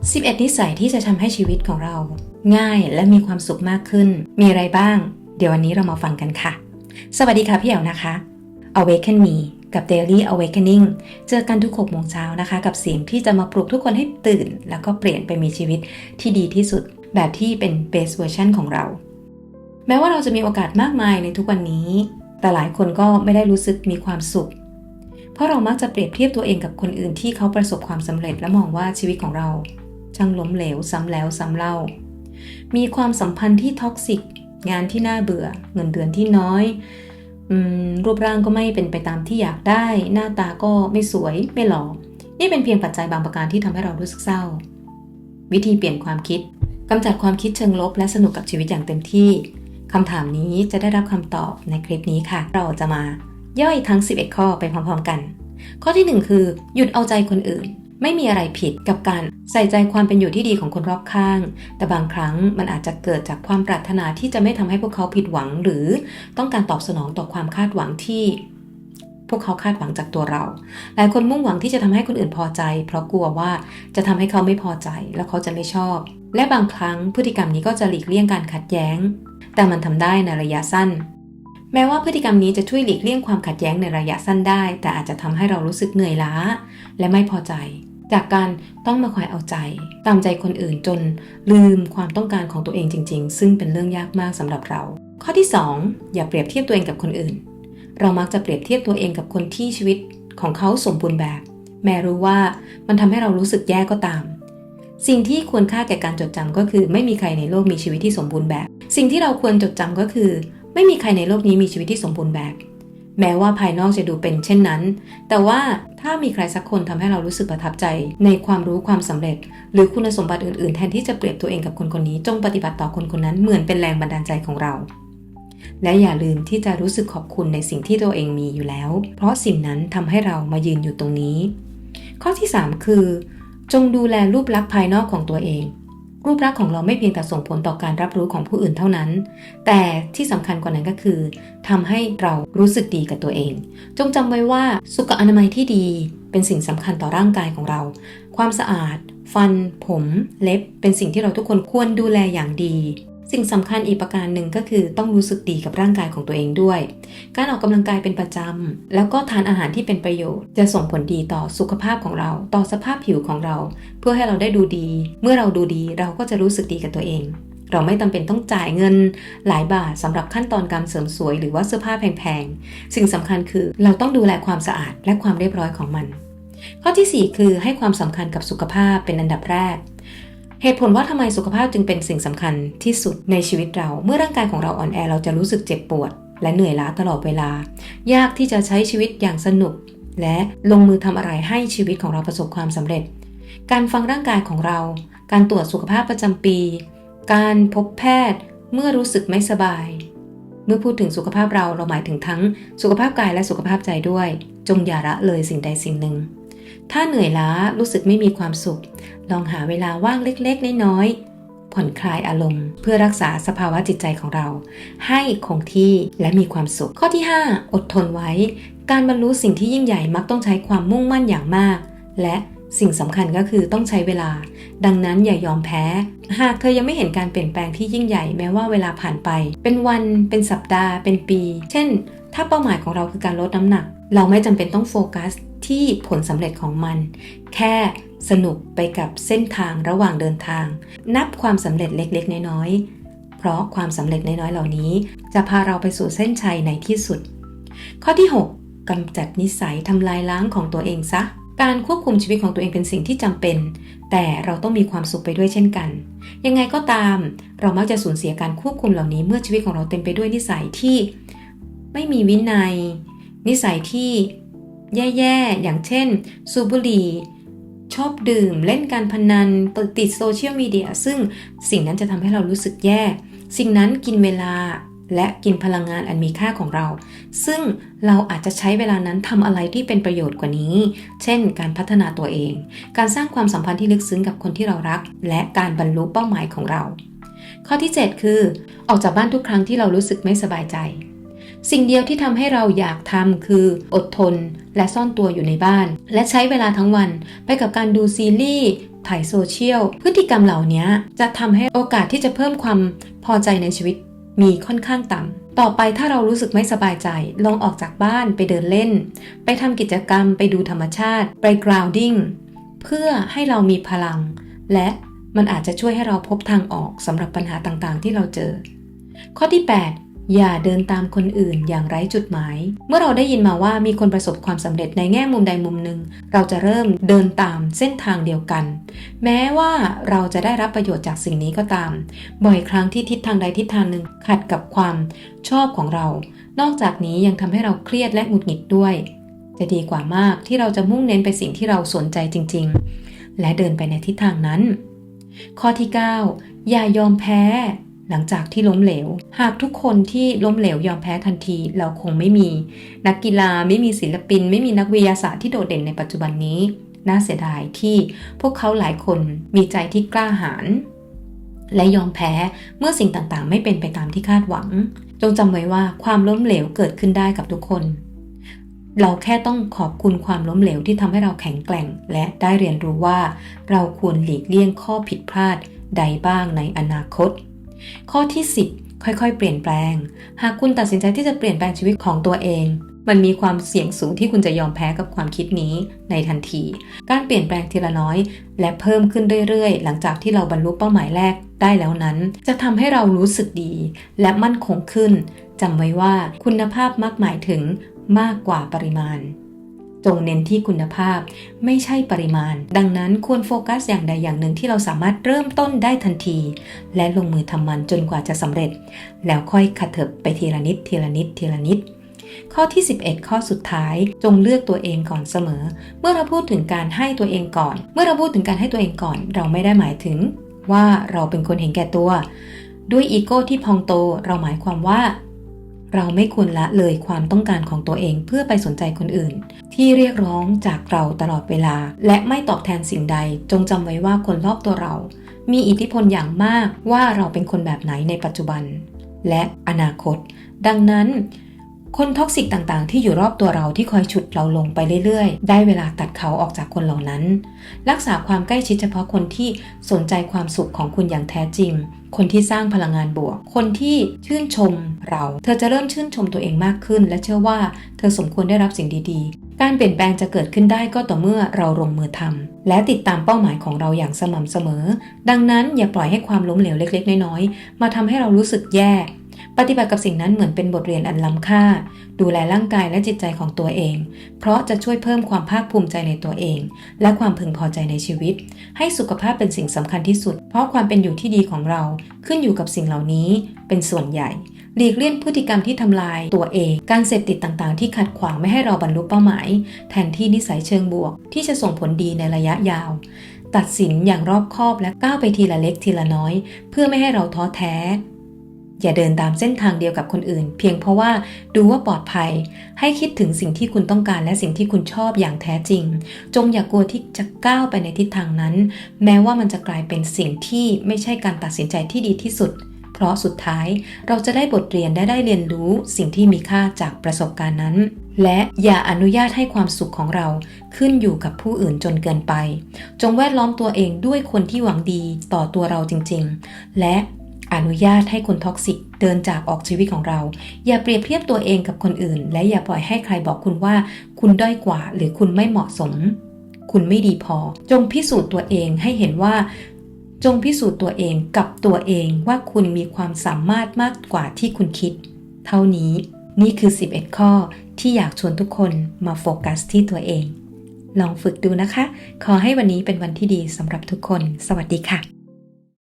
11 นิสัยที่จะทำให้ชีวิตของเรา ง่ายและมีความสุขมากขึ้น มีอะไรบ้าง เดี๋ยววันนี้เรามาฟังกันค่ะ สวัสดีค่ะพี่แอวนะคะ Awaken Me กับ Daily Awakening เจอกันทุก6โมงเช้านะคะ กับเสียงที่จะมาปลุกทุกคนให้ตื่น แล้วก็เปลี่ยนไปมีชีวิตที่ดีที่สุด แบบที่เป็น best version ของเรา แม้ว่าเราจะมีโอกาสมากมายในทุกวันนี้ แต่หลายคนก็ไม่ได้รู้สึกมีความสุข เพราะเรามักจะเปรียบเทียบตัวเองกับคนอื่นที่เขาประสบความสำเร็จและมองว่าชีวิตของเรา ช่างล้มเหลวซ้ำแล้วซ้ำเล่า มีความสัมพันธ์ที่ท็อกซิก งานที่น่าเบื่อ เงินเดือนที่น้อยอรูปร่างก็ไม่เป็นไปตามที่อยากได้ หน้าตาก็ไม่สวยไม่หล่อ นี่เป็นเพียงปัจจัยบางประการที่ทำให้เรารู้สึกเศร้า วิธีเปลี่ยนความคิดกำจัดความคิดเชิงลบ และสนุกกับชีวิตอย่างเต็มที่คำถามนี้จะได้รับคำตอบในคลิปนี้ค่ะ เราจะมาย่อยทั้ง 11 ข้อไปพร้อมๆกัน ข้อที่ 1 คือ หยุดเอาใจคนอื่น ไม่มีอะไรผิดกับการใส่ใจความเป็นอยู่ที่ดีของคนรอบข้าง แต่บางครั้งมันอาจจะเกิดจากความปรารถนาที่จะไม่ทำให้พวกเขาผิดหวัง หรือต้องการตอบสนองต่อความคาดหวังที่ พวกเขาคาดหวังจากตัวเรา หลายคนมุ่งหวังที่จะทำให้คนอื่นพอใจ เพราะกลัวว่าจะทำให้เขาไม่พอใจ แล้วเขาจะไม่ชอบ และบางครั้งพฤติกรรมนี้ก็จะหลีกเลี่ยงการขัดแย้ง แต่มันทำได้ในระยะสั้น แม้ว่าพฤติกรรมนี้จะช่วยหลีกเลี่ยงความขัดแย้งในระยะสั้นได้ แต่อาจจะทำให้เรารู้สึกเหนื่อยล้า และไม่พอใจ จากการต้องมาคอยเอาใจ ตามใจคนอื่นจนลืมความต้องการของตัวเองจริง ๆ ซึ่งเป็นเรื่องยากมากสำหรับเรา ข้อที่ 2 อย่าเปรียบเทียบตัวเองกับคนอื่น เรามักจะเปรียบเทียบตัวเองกับคนที่ชีวิตของเขาสมบูรณ์แบบ แม้รู้ว่ามันทำให้เรารู้สึกแย่ก็ตามสิ่งที่ควรค่าแก่การจดจำก็คือ ไม่มีใครในโลกมีชีวิตที่สมบูรณ์แบบ สิ่งที่เราควรจดจำก็คือ ไม่มีใครในโลกนี้มีชีวิตที่สมบูรณ์แบบ แม้ว่าภายนอกจะดูเป็นเช่นนั้น แต่ว่าถ้ามีใครสักคนทำให้เรารู้สึกประทับใจ ในความรู้ความสำเร็จ หรือคุณสมบัติอื่นๆ แทนที่จะเปรียบตัวเองกับคนคนนี้ จงปฏิบัติต่อคนคนนั้นเหมือนเป็นแรงบันดาลใจของเรา และอย่าลืมที่จะรู้สึกขอบคุณในสิ่งที่ตัวเองมีอยู่แล้ว เพราะสิ่งนั้นทำให้เรามายืนอยู่ตรงนี้ ข้อที่ 3 คือ จงดูแลรูปลักษณ์ภายนอกของตัวเอง รูปลักษณ์ของเราไม่เพียงแต่ส่งผลต่อการรับรู้ของผู้อื่นเท่านั้น แต่ที่สำคัญกว่านั้นก็คือทำให้เรารู้สึกดีกับตัวเอง จงจำไว้ว่าสุขอนามัยที่ดีเป็นสิ่งสำคัญต่อร่างกายของเรา ความสะอาด ฟัน ผม เล็บ เป็นสิ่งที่เราทุกคนควรดูแลอย่างดี สิ่งสำคัญอีกประการหนึ่งก็คือต้องรู้สึกดีกับร่างกายของตัวเองด้วย การออกกำลังกายเป็นประจำแล้วก็ทานอาหารที่เป็นประโยชน์ จะส่งผลดีต่อสุขภาพของเรา ต่อสภาพผิวของเรา เพื่อให้เราได้ดูดี เมื่อเราดูดีเราก็จะรู้สึกดีกับตัวเอง เราไม่จำเป็นต้องจ่ายเงินหลายบาทสำหรับขั้นตอนการเสริมสวย หรือว่าเสื้อผ้าแพงๆ สิ่งสำคัญคือเราต้องดูแลความสะอาดและความเรียบร้อยของมัน ข้อที่ 4 คือให้ความสำคัญกับสุขภาพเป็นอันดับแรก เหตุผลว่าทำไมสุขภาพจึงเป็นสิ่งสำคัญที่สุดในชีวิตเรา เมื่อร่างกายของเราอ่อนแอเราจะรู้สึกเจ็บปวด และเหนื่อยล้าตลอดเวลา ยากที่จะใช้ชีวิตอย่างสนุก และลงมือทำอะไรให้ชีวิตของเราประสบความสำเร็จ การฟังร่างกายของเรา การตรวจสุขภาพประจำปี การพบแพทย์เมื่อรู้สึกไม่สบาย เมื่อพูดถึงสุขภาพเราเราหมายถึงทั้งสุขภาพกายและสุขภาพใจด้วย จงอย่าละเลยสิ่งใดสิ่งหนึ่ง ถ้าเหนื่อยล้ารู้สึกไม่มีความสุข ลองหาเวลาว่างเล็กๆ น้อยๆ ผ่อนคลายอารมณ์ เพื่อรักษาสภาวะจิตใจของเรา ให้คงที่และมีความสุข ข้อที่ 5 อดทนไว้ การบรรลุสิ่งที่ยิ่งใหญ่มักต้องใช้ความมุ่งมั่นอย่างมาก และสิ่งสำคัญก็คือต้องใช้เวลา ดังนั้นอย่ายอมแพ้ หากเธอยังไม่เห็นการเปลี่ยนแปลงที่ยิ่งใหญ่แม้ว่าเวลาผ่านไป เป็นวัน เป็นสัปดาห์ เป็นปี เช่น ถ้าเป้าหมายของเราคือการลดน้ำหนัก เราไม่จำเป็นต้องโฟกัส ที่ผลสำเร็จของมัน แค่สนุกไปกับเส้นทางระหว่างเดินทาง นับความสำเร็จเล็กๆ น้อยๆ เพราะความสำเร็จน้อยๆ เหล่านี้ จะพาเราไปสู่เส้นชัยในที่สุด ข้อที่ 6กำจัดนิสัยทำลายล้างของตัวเองซะ การควบคุมชีวิตของตัวเองเป็นสิ่งที่จำเป็น แต่เราต้องมีความสุขไปด้วยเช่นกัน ยังไงก็ตาม เรามักจะสูญเสียการควบคุมเหล่านี้เมื่อชีวิตของเราเต็มไปด้วยนิสัยที่ ไม่มีวินัย นิสัยที่ แย่ๆ อย่างเช่น สูบบุหรี่ ชอบดื่ม เล่นการพนันติดโซเชียลมีเดีย ซึ่งสิ่งนั้นจะทำให้เรารู้สึกแย่ สิ่งนั้นกินเวลาและกินพลังงานอันมีค่าของเรา ซึ่งเราอาจจะใช้เวลานั้นทำอะไรที่เป็นประโยชน์กว่านี้ เช่น การพัฒนาตัวเอง การสร้างความสัมพันธ์ที่ลึกซึ้งกับคนที่เรารัก และการบรรลุเป้าหมายของเรา ข้อที่ 7 คือ ออกจากบ้านทุกครั้งที่เรารู้สึกไม่สบายใจ สิ่งเดียวที่ทำให้เราอยากทำคืออดทนและซ่อนตัวอยู่ในบ้าน และใช้เวลาทั้งวันไปกับการดูซีรีส์ถ่ายโซเชียล พฤติกรรมเหล่านี้จะทำให้โอกาสที่จะเพิ่มความพอใจในชีวิตมีค่อนข้างต่ำ ต่อไปถ้าเรารู้สึกไม่สบายใจ ลองออกจากบ้านไปเดินเล่น ไปทำกิจกรรม ไปดูธรรมชาติ ไป grounding เพื่อให้เรามีพลัง และมันอาจจะช่วยให้เราพบทางออกสำหรับปัญหาต่างๆ ที่เราเจอ ข้อที่ 8 อย่าเดินตามคนอื่นอย่างไร้จุดหมาย เมื่อเราได้ยินมาว่ามีคนประสบความสำเร็จในแง่มุมใดมุมหนึ่ง เราจะเริ่มเดินตามเส้นทางเดียวกัน แม้ว่าเราจะได้รับประโยชน์จากสิ่งนี้ก็ตาม บ่อยครั้งที่ทิศทางใดทิศทางหนึ่งขัดกับความชอบของเรา นอกจากนี้ยังทำให้เราเครียดและหงุดหงิดด้วย จะดีกว่ามากที่เราจะมุ่งเน้นไปสิ่งที่เราสนใจจริง ๆ และเดินไปในทิศทางนั้น ข้อที่ 9 อย่ายอมแพ้ หลังจากที่ล้มเหลว หากทุกคนที่ล้มเหลวยอมแพ้ทันที เราคงไม่มี นักกีฬาไม่มีศิลปิน ไม่มีนักวิทยาศาสตร์ที่โดดเด่นในปัจจุบันนี้ น่าเสียดายที่พวกเขาหลายคนมีใจที่กล้าหาญและยอมแพ้เมื่อสิ่งต่างๆ ไม่เป็นไปตามที่คาดหวัง จงจำไว้ว่าความล้มเหลวเกิดขึ้นได้กับทุกคน เราแค่ต้องขอบคุณความล้มเหลวที่ทำให้เราแข็งแกร่ง และได้เรียนรู้ว่า เราควรหลีกเลี่ยงข้อผิดพลาดใดบ้างในอนาคต ข้อที่ 10 ค่อยๆ เปลี่ยนแปลง หากคุณตัดสินใจที่จะเปลี่ยนแปลงชีวิตของตัวเอง มันมีความเสี่ยงสูงที่คุณจะยอมแพ้กับความคิดนี้ในทันที การเปลี่ยนแปลงทีละน้อย และเพิ่มขึ้นเรื่อยๆ หลังจากที่เราบรรลุเป้าหมายแรกได้แล้วนั้น จะทำให้เรารู้สึกดี และมั่นคงขึ้นจำไว้ว่าคุณภาพมักหมายถึงมากกว่าปริมาณ จงเน้นที่คุณภาพ ไม่ใช่ปริมาณ ดังนั้นควรโฟกัสอย่างใดอย่างหนึ่งที่เราสามารถเริ่มต้นได้ทันที และลงมือทำมันจนกว่าจะสำเร็จ แล้วค่อยขัดเถิบไปทีละนิดทีละนิดทีละนิดข้อที่ 11 ข้อสุดท้ายจงเลือกตัวเองก่อนเสมอ เมื่อเราพูดถึงการให้ตัวเองก่อน เมื่อเราพูดถึงการให้ตัวเองก่อน เราไม่ได้หมายถึงว่าเราเป็นคนเห็นแก่ตัว ด้วยอีโก้ที่พองโต เราหมายความว่า เราไม่ควรละเลยความต้องการของตัวเองเพื่อไปสนใจคนอื่น ที่เรียกร้องจากเราตลอดเวลา และไม่ตอบแทนสิ่งใด จงจำไว้ว่าคนรอบตัวเรา มีอิทธิพลอย่างมากว่าเราเป็นคนแบบไหนในปัจจุบัน และอนาคต ดังนั้น คนท็อกซิกต่างๆ ที่อยู่รอบตัวเราที่คอยฉุดเราลงไปเรื่อยๆ ได้เวลาตัดเขาออกจากคนเหล่านั้น รักษาความใกล้ชิดเฉพาะคนที่สนใจความสุขของคุณอย่างแท้จริง คนที่สร้างพลังงานบวก คนที่ชื่นชมเรา เธอจะเริ่มชื่นชมตัวเองมากขึ้น และเชื่อว่าเธอสมควรได้รับสิ่งดีๆ การเปลี่ยนแปลงจะเกิดขึ้นได้ก็ต่อเมื่อเราลงมือทำและติดตามเป้าหมายของเราอย่างสม่ำเสมอ ดังนั้นอย่าปล่อยให้ความล้มเหลวเล็ก ๆ น้อยๆมาทำให้เรารู้สึกแย่ ปฏิบัติกับสิ่งนั้นเหมือนเป็นบทเรียนอันล้ำค่า ดูแลร่างกายและจิตใจของตัวเอง เพราะจะช่วยเพิ่มความภาคภูมิใจในตัวเอง และความพึงพอใจในชีวิต ให้สุขภาพเป็นสิ่งสำคัญที่สุด เพราะความเป็นอยู่ที่ดีของเราขึ้นอยู่กับสิ่งเหล่านี้ เป็นส่วนใหญ่หลีกเลี่ยงพฤติกรรมที่ทำลายตัวเอง การเสพติดต่างๆ ที่ขัดขวางไม่ให้เราบรรลุเป้าหมาย แทนที่นิสัยเชิงบวก ที่จะส่งผลดีในระยะยาว ตัดสินอย่างรอบคอบและก้าวไปทีละเล็กทีละน้อย เพื่อไม่ให้เราท้อแท้ อย่าเดินตามเส้นทางเดียวกับคนอื่น เพียงเพราะว่าดูว่าปลอดภัย ให้คิดถึงสิ่งที่คุณต้องการและสิ่งที่คุณชอบอย่างแท้จริง จงอย่ากลัวที่จะก้าวไปในทิศทางนั้น แม้ว่ามันจะกลายเป็นสิ่งที่ไม่ใช่การตัดสินใจที่ดีที่สุด เพราะสุดท้ายเราจะได้บทเรียนได้ได้เรียนรู้สิ่งที่มีค่าจากประสบการณ์นั้น และอย่าอนุญาตให้ความสุขของเราขึ้นอยู่กับผู้อื่นจนเกินไป จงแวดล้อมตัวเองด้วยคนที่หวังดีต่อตัวเราจริง ๆ และ อนุญาตให้คนท็อกซิกเดินจากออกชีวิตของเรา อย่าเปรียบเทียบตัวเองกับคนอื่น และอย่าปล่อยให้ใครบอกคุณว่า คุณด้อยกว่า หรือคุณไม่เหมาะสม คุณไม่ดีพอ จงพิสูจน์ตัวเองให้เห็นว่า จงพิสูจน์ตัวเองกับตัวเองว่าคุณมีความสามารถมากกว่าที่คุณคิด เท่านี้นี่คือ 11 ข้อที่อยากชวนทุกคนมาโฟกัสที่ตัวเอง ลองฝึกดูนะคะ ขอให้วันนี้เป็นวันที่ดีสำหรับทุกคน สวัสดีค่ะ